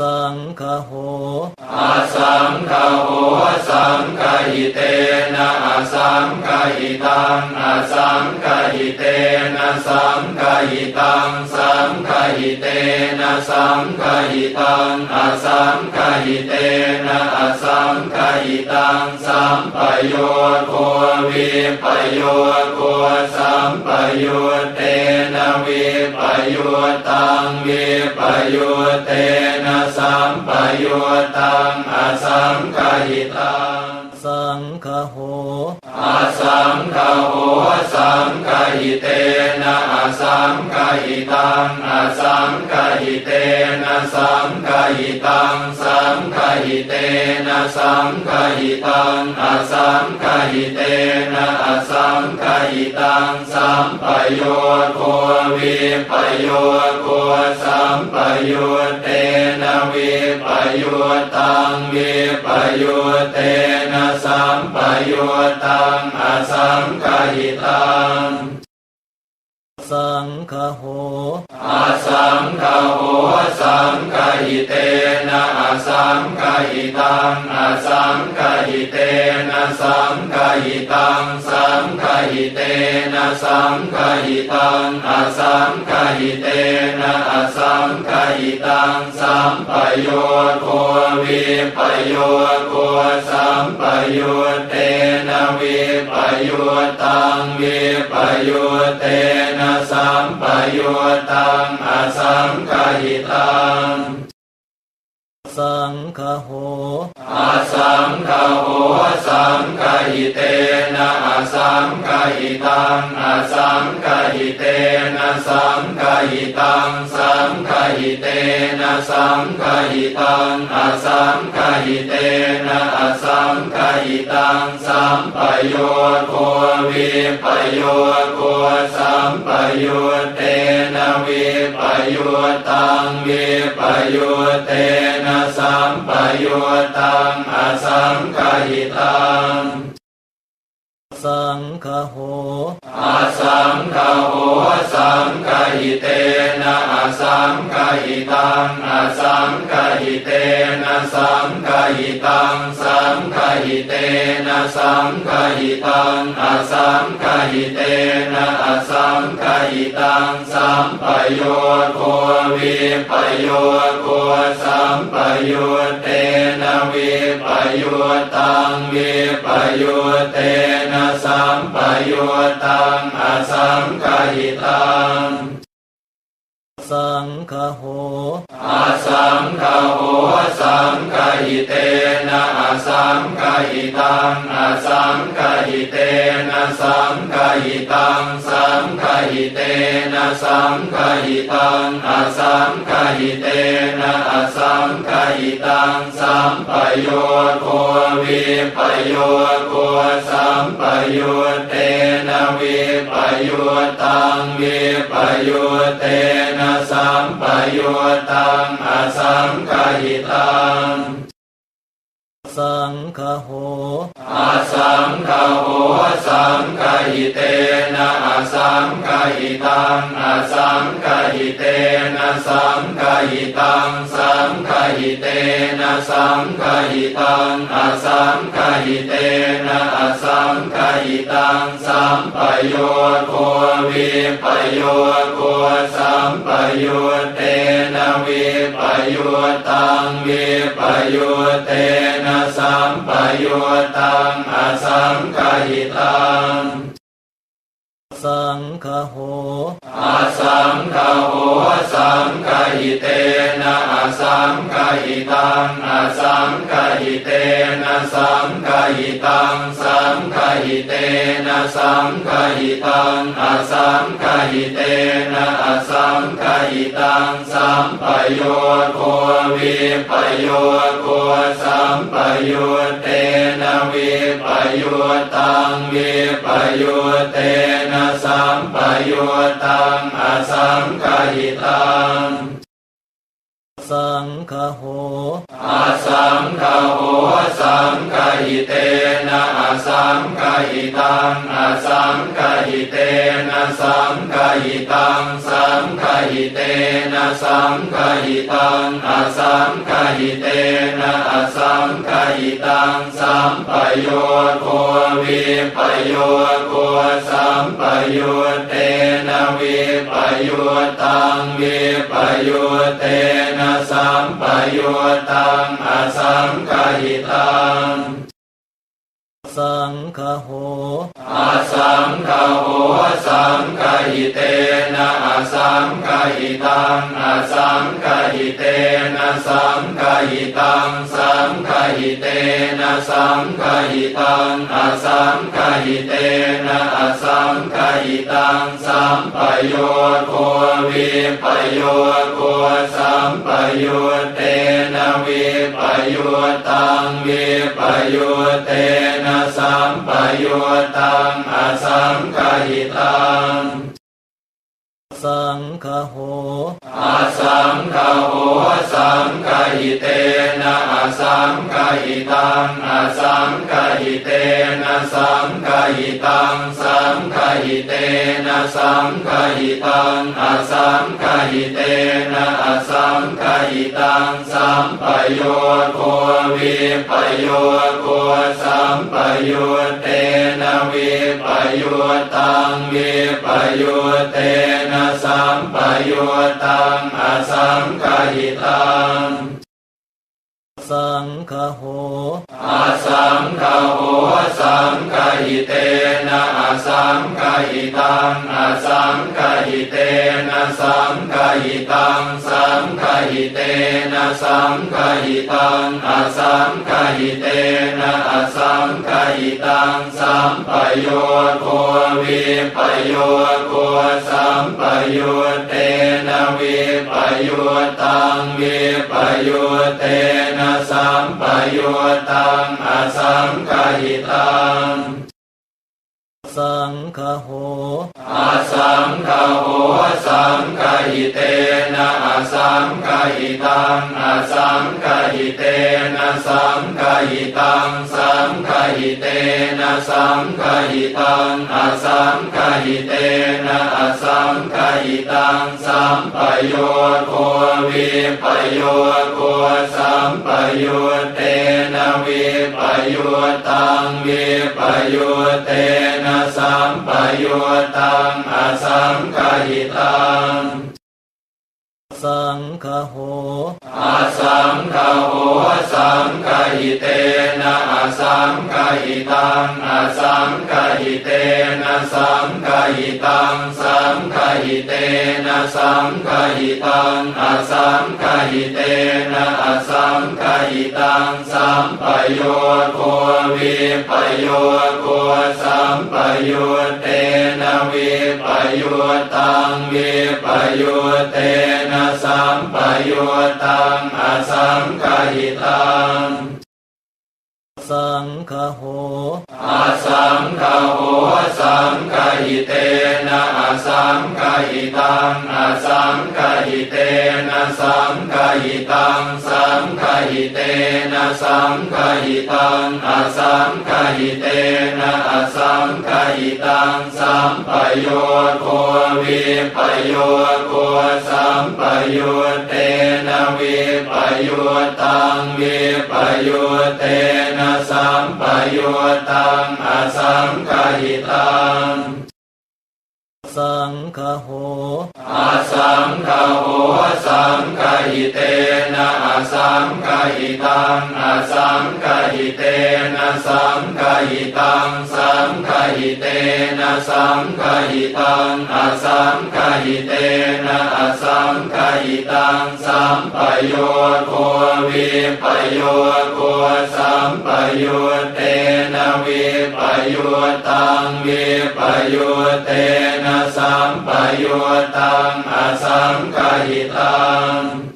สังคโหอาสังคโหสังคหิเตนะอาสังคหิตังอาสังคหิเตนะสังคหิตังสังคหิเตนะสังคหิตังอาสังคหิเตนะอาสังคหิตังสัมปโยโควิปโยโคสัมปโยเตนะวิปโยตังวิปโยเตนะ สัมปโยตังอาสังคหิตังสังคโหอาสังคโหสังคหิเตนะอาสังคหิตังอาสังคหิเตนะสังคหิตังสังคหิเตนะสังคหิตังอาสังคหิเตนะอาสังค หิตังสัมปโยโควิปโยโคสัมปโยเตนะวิปโยตังวิปโยเตนะสัมปโยตังอาสังกหิตัง สังคโหอาสังคโหสังคหิเตนะอาสังคหิตังอาสังคหิเตนะสังคหิตังสังคหิเตนะสังคหิตังอาสังคหิเตนะอาสังคหิตังสัมปโยโควิปโยโคสัมปโยเตนะวิปโยตังวิปโยเตนะสัมปโยตังอาสังคหิตังสังคโหอาสังคโหสังคหิเตนะอาสังคหิตังอาสังคหิเตนะสังคหิตังสังคหิเตนะสังคหิตังอาสังคหิเตนะอาสังค อิตังสัมปโยโควิปโยโคสัมปโยเตนะวิปโยตังวิปโยเตนะสัมปโยตังอสังคหิตัง สังคโหอาสังคโหสังคหิเตนะอาสังคหิตังอาสังคหิเตนะสังคหิตังสังคหิเตนะสังคหิตังอาสังคหิเตนะอาสัง คหิตังสัมปโยโควิปโยโคสัมปโยเตนะวิปโยตังวิปโยเตนะสัมปโยตังอาสังคหิตังสังคโหอาสังคโหสังคหิเตนะอาสังคหิ ตังอาสังคหิเตนะสังคหิตังสังคหิเตนะสังคหิตังอาสังคหิเตนะอาสังคหิตังสัมปโยโควิปโยโคสัมปโยเตนะวิปโยตังวิปโยเตนะสัมปโยตังอาสังคหิตัง สังคโหอาสังคโหสังคหิเตนะอาสังคหิตังอาสังคหิเตนะสังคหิตังสังคหิเตนะสังคหิตังอาสังคหิเตนะอาสังคหิตังสัมปโยโควิปโยโคสัมปโยเตนะวิปโยตังวิปโยเต มปโยตังอาสังคหิตัง สังคโหอาสังคโหสังคหิเตนะอาสังคหิตังอาสังคหิเตนะสังคหิตังสังคหิเตนะสังคหิตังอาสังคหิเตนะอาสังคหิตังสัมปโยโควิปโยโคสัมปโยเตนะวิปโยตังวิปโยเตนะสัมปโยตังอาสังคหิตังสสังคโหอาสังคโหสังคหิเตนะอาสังคหิตังอาสังคหิเตนะสังคหิตังสังคหิเตนะสังคหิตังอาสังคหิเตนะอาสั อิตังสัมปโยโควิปโยโคสัมปโยเตนะวิปโยตังวิปโยเตนะสัมปโยตังอสังคหิตัง สังคโหอาสังคโหสังคหิเตนะอาสังคหิตังอาสังคหิเตนะสังคหิตังสังคหิเตนะสังคหิตังอาสังคหิเตนะอาสังคหิตังสัมปโยโควิปโยโคสัมปโยเตนะวิปโยตังวิปโยเต สังปโยตังอสังกหิตัง สังคโหอาสังคโหสังคหิเตนะอาสังคหิตังอาสังคหิเตนะสังคหิตังสังคหิเตนะสังคหิตังอาสังคหิเตนะอาสังคหิตังสัมปโยโควิปโยโคสัมปโยเตนะวิปโยตังวิปโยเตนะ สัมปโยตังอสังคหิตัง สังคโหอาสังคโหสังคหิเตนะอสังคหิตังอสังคหิเตนะสังคหิตังสังคหิเตนะสังคหิตังอาสังคหิเตนะอาสังคหิตังสัมปโยโควิปโยโคสัมปโยเตนะวิปโยตังวิปโยเตนะสัมปโยตังอสังกหิตัง สังคโหอาสังคโหสังคหิเตนะอาสังคหิตังอาสังคหิเตนะสังคหิตังสังคหิเตนะสังคหิตังอาสังคหิเตนะอาสังคหิตังสัมปโยโควิปโยโคสัมปโยเตนะวิปโยตังวิปโยเต สัมปโยตังอสังคหิตัง สังคโหอาสังคโหสังคหิเตนะอาสังคหิตังอาสังคหิเตนะสังคหิตังสังคหิเตนะสังคหิตังอาสังคหิเตนะอาสังคหิตังสัมปโยโควิปโยโคสัมปโยเตนะวิปโยตังวิปโยเตนะ สัมปโยตังอสังคหิตังสังคโหอาสังคโหสังคหิเตนะอาสังค หิตังอสังคหิเตนะสังคหิตังสังคหิเตนะสังคหิตังอสังคหิเตนะอสังคหิตังสัมปโยโควิปโยโคสัมปโยเตนะวิปโยตังวิปโยเตนะสัมปโยตังอสังคหิตัง สังคโหอาสังคโหสังคหิเตนะอาสังคหิตังอาสังคหิเตนะสังคหิตังสังคหิเตนะสังคหิตังอาสังคหิเตนะอาสังคหิตังสัมปโยโควิปโยโคสัมปโยเตนะวิปโยตังวิปโยเตนะสัมปโยตังอสังคหิตัง